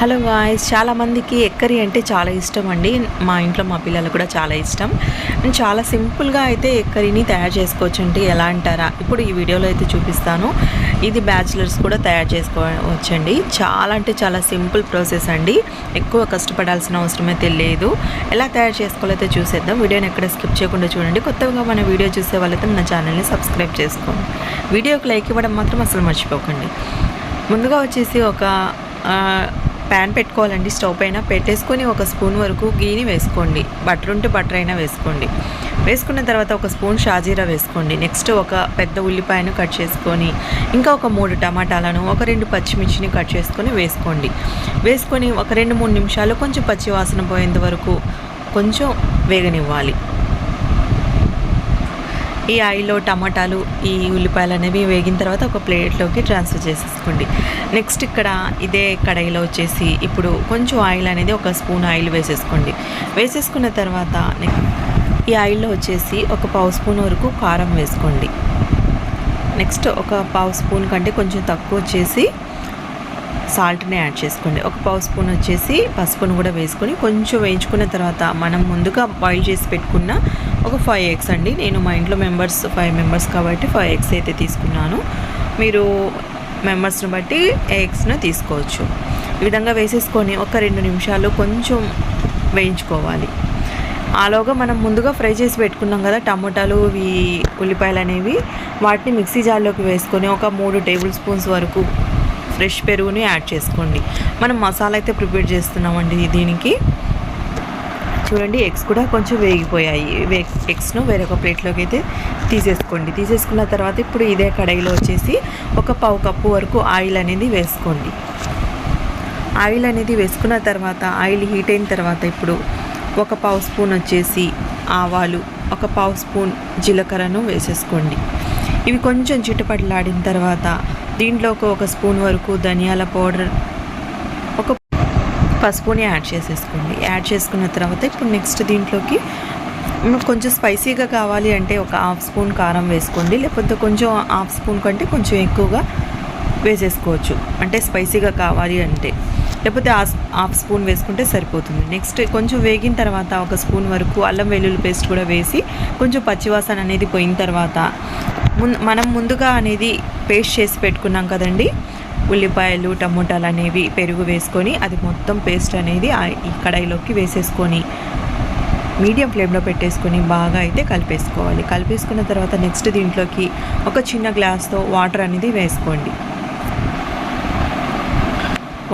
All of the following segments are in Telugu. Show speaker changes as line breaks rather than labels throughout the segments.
హలో గాయస్ చాలామందికి ఎక్కరి అంటే చాలా ఇష్టం అండి. మా ఇంట్లో మా పిల్లలు కూడా చాలా ఇష్టం. అండ్ చాలా సింపుల్గా అయితే ఎక్కరిని తయారు చేసుకోవచ్చు అండి ఎలా అంటారా? ఇప్పుడు ఈ వీడియోలో అయితే చూపిస్తాను. ఇది బ్యాచిలర్స్ కూడా తయారు చేసుకోవచ్చండి. చాలా అంటే చాలా సింపుల్ ప్రాసెస్ అండి. ఎక్కువ కష్టపడాల్సిన అవసరం అయితే లేదు ఎలా తయారు చేసుకోవాలో అయితే చూసేద్దాం. వీడియోని ఎక్కడ స్కిప్ చేయకుండా చూడండి. కొత్తగా మన వీడియో చూసే వాళ్ళైతే మన ఛానల్ని సబ్స్క్రైబ్ చేసుకోండి. వీడియోకి లైక్ ఇవ్వడం మాత్రం అసలు మర్చిపోకండి. ముందుగా వచ్చేసి ఒక ప్యాన్ పెట్టుకోవాలండి. స్టవ్ పైన పెట్టేసుకొని ఒక స్పూన్ వరకు గీని వేసుకోండి. బటర్ ఉంటే బటర్ అయినా వేసుకోండి. వేసుకున్న తర్వాత ఒక స్పూన్ షాజీరా వేసుకోండి. నెక్స్ట్ ఒక పెద్ద ఉల్లిపాయను కట్ చేసుకొని ఇంకా ఒక మూడు టమాటాలను ఒక రెండు పచ్చిమిర్చిని కట్ చేసుకొని వేసుకోండి. వేసుకొని ఒక రెండు మూడు నిమిషాలు కొంచెం పచ్చి వాసన పోయేంత వరకు కొంచెం వేగనివ్వాలి. ఈ ఆయిల్లో టమాటాలు ఈ ఉల్లిపాయలు అనేవి వేగిన తర్వాత ఒక ప్లేట్లోకి ట్రాన్స్ఫర్ చేసేసుకోండి. నెక్స్ట్ ఇక్కడ ఇదే కడాయిలో వచ్చేసి ఇప్పుడు కొంచెం ఆయిల్ అనేది ఒక స్పూన్ ఆయిల్ వేసేసుకోండి. వేసేసుకున్న తర్వాత ఈ ఆయిల్లో వచ్చేసి ఒక పావు స్పూన్ వరకు కారం వేసుకోండి. నెక్స్ట్ ఒక పావు స్పూన్ కంటే కొంచెం తక్కువ వచ్చేసి సాల్ట్ని యాడ్ చేసుకోండి. ఒక పావు స్పూన్ వచ్చేసి పసుపును కూడా వేసుకొని కొంచెం వేయించుకున్న తర్వాత మనం ముందుగా బాయిల్ చేసి పెట్టుకున్న ఒక ఫైవ్ ఎగ్స్ అండి. నేను మా ఇంట్లో మెంబర్స్ ఫైవ్ మెంబర్స్ కాబట్టి ఫైవ్ ఎగ్స్ అయితే తీసుకున్నాను. మీరు మెంబర్స్ని బట్టి ఎగ్స్ను తీసుకోవచ్చు. ఈ విధంగా వేసేసుకొని ఒక రెండు నిమిషాలు కొంచెం వేయించుకోవాలి. ఆలోగా మనం ముందుగా ఫ్రై చేసి పెట్టుకున్నాం కదా టమోటాలు ఈ ఉల్లిపాయలు అనేవి వాటిని మిక్సీ జార్లోకి వేసుకొని ఒక మూడు టేబుల్ స్పూన్స్ వరకు ఫ్రెష్ పెరుగుని యాడ్ చేసుకోండి. మనం మసాలా అయితే ప్రిపేర్ చేస్తున్నామండి దీనికి. చూడండి ఎగ్స్ కూడా కొంచెం వేగిపోయాయి. వే- ఎగ్స్ను వేరొక ప్లేట్లోకి అయితే తీసేసుకోండి. తీసేసుకున్న తర్వాత ఇప్పుడు ఇదే కడాయిలో వచ్చేసి ఒక పావు కప్పు వరకు ఆయిల్ అనేది వేసుకోండి. ఆయిల్ అనేది వేసుకున్న తర్వాత ఆయిల్ హీట్ అయిన తర్వాత ఇప్పుడు ఒక పావు స్పూన్ వచ్చేసి ఆవాలు ఒక పావు స్పూన్ జీలకర్రను వేసేసుకోండి. ఇవి కొంచెం చిటపటలాడిన తర్వాత దీంట్లోకి ఒక స్పూన్ వరకు ధనియాల పౌడర్ ఒక పసుపుని యాడ్ చేసేసుకోండి. యాడ్ చేసుకున్న తర్వాత ఇప్పుడు నెక్స్ట్ దీంట్లోకి కొంచెం స్పైసీగా కావాలి అంటే ఒక హాఫ్ స్పూన్ కారం వేసుకోండి. లేకపోతే కొంచెం హాఫ్ స్పూన్ కంటే కొంచెం ఎక్కువగా వేసేసుకోవచ్చు. అంటే స్పైసీగా కావాలి అంటే. లేకపోతే హాఫ్ హాఫ్ స్పూన్ వేసుకుంటే సరిపోతుంది. నెక్స్ట్ కొంచెం వేగిన తర్వాత ఒక స్పూన్ వరకు అల్లం వెల్లుల్లి పేస్ట్ కూడా వేసి కొంచెం పచ్చివాసన అనేది పోయిన తర్వాత మనం ముందుగా అనేది పేస్ట్ చేసి పెట్టుకున్నాం కదండి. ఉల్లిపాయలు టమోటాలు అనేవి పెరుగు వేసుకొని అది మొత్తం పేస్ట్ అనేది ఈ కడాయిలోకి వేసేసుకొని మీడియం ఫ్లేమ్లో పెట్టేసుకొని బాగా అయితే కలిపేసుకోవాలి. కలిపేసుకున్న తర్వాత నెక్స్ట్ దీంట్లోకి ఒక చిన్న గ్లాస్తో వాటర్ అనేది వేసుకోండి.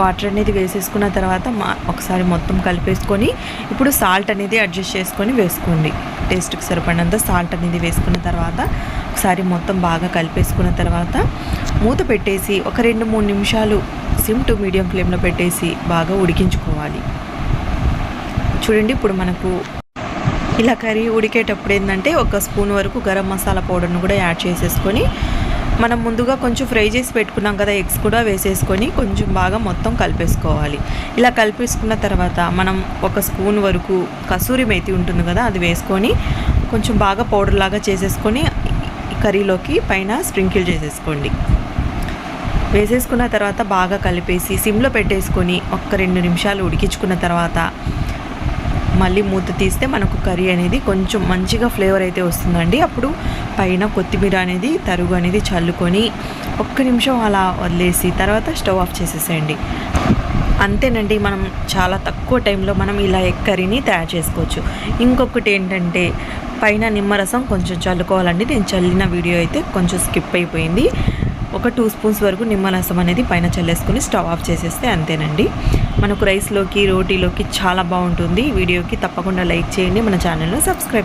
వాటర్ అనేది వేసేసుకున్న తర్వాత మా ఒకసారి మొత్తం కలిపేసుకొని ఇప్పుడు సాల్ట్ అనేది అడ్జస్ట్ చేసుకొని వేసుకోండి. టేస్ట్కి సరిపడినంత సాల్ట్ అనేది వేసుకున్న తర్వాత ఒకసారి మొత్తం బాగా కలిపేసుకున్న తర్వాత మూత పెట్టేసి ఒక రెండు మూడు నిమిషాలు సిమ్ టు మీడియం ఫ్లేమ్లో పెట్టేసి బాగా ఉడికించుకోవాలి. చూడండి ఇప్పుడు మనకు ఇలా కర్రీ ఉడికేటప్పుడు ఏంటంటే ఒక స్పూన్ వరకు గరం మసాలా పౌడర్ను కూడా యాడ్ చేసేసుకొని మనం ముందుగా కొంచెం ఫ్రై చేసి పెట్టుకున్నాం కదా ఎగ్స్ కూడా వేసేసుకొని కొంచెం బాగా మొత్తం కలిపేసుకోవాలి. ఇలా కలిపేసుకున్న తర్వాత మనం ఒక స్పూన్ వరకు కసూరి మేతి ఉంటుంది కదా అది వేసుకొని కొంచెం బాగా పౌడర్ లాగా చేసేసుకొని కర్రీలోకి పైన స్ప్రింకిల్ చేసేసుకోండి. వేసేసుకున్న తర్వాత బాగా కలిపేసి సిమ్లో పెట్టేసుకొని ఒక్క రెండు నిమిషాలు ఉడికించుకున్న తర్వాత మళ్ళీ మూత తీస్తే మనకు కర్రీ అనేది కొంచెం మంచిగా ఫ్లేవర్ అయితే వస్తుందండి. అప్పుడు పైన కొత్తిమీర అనేది తరుగు అనేది చల్లుకొని ఒక్క నిమిషం అలా వదిలేసి తర్వాత స్టవ్ ఆఫ్ చేసేసేయండి. అంతేనండి మనం చాలా తక్కువ టైంలో మనం ఇలా ఎగ్ కర్రీని తయారు చేసుకోవచ్చు. ఇంకొకటి ఏంటంటే పైన నిమ్మరసం కొంచెం చల్లుకోవాలండి. నేను చల్లిన వీడియో అయితే కొంచెం స్కిప్ అయిపోయింది. ఒక టూ స్పూన్స్ వరకు నిమ్మరసం అనేది పైన చల్లేసుకొని స్టవ్ ఆఫ్ చేసేస్తే అంతేనండి. మనకు రైస్లోకి రోటీలోకి చాలా బాగుంటుంది. వీడియోకి తప్పకుండా లైక్ చేయండి. మన ఛానల్ను సబ్స్క్రైబ్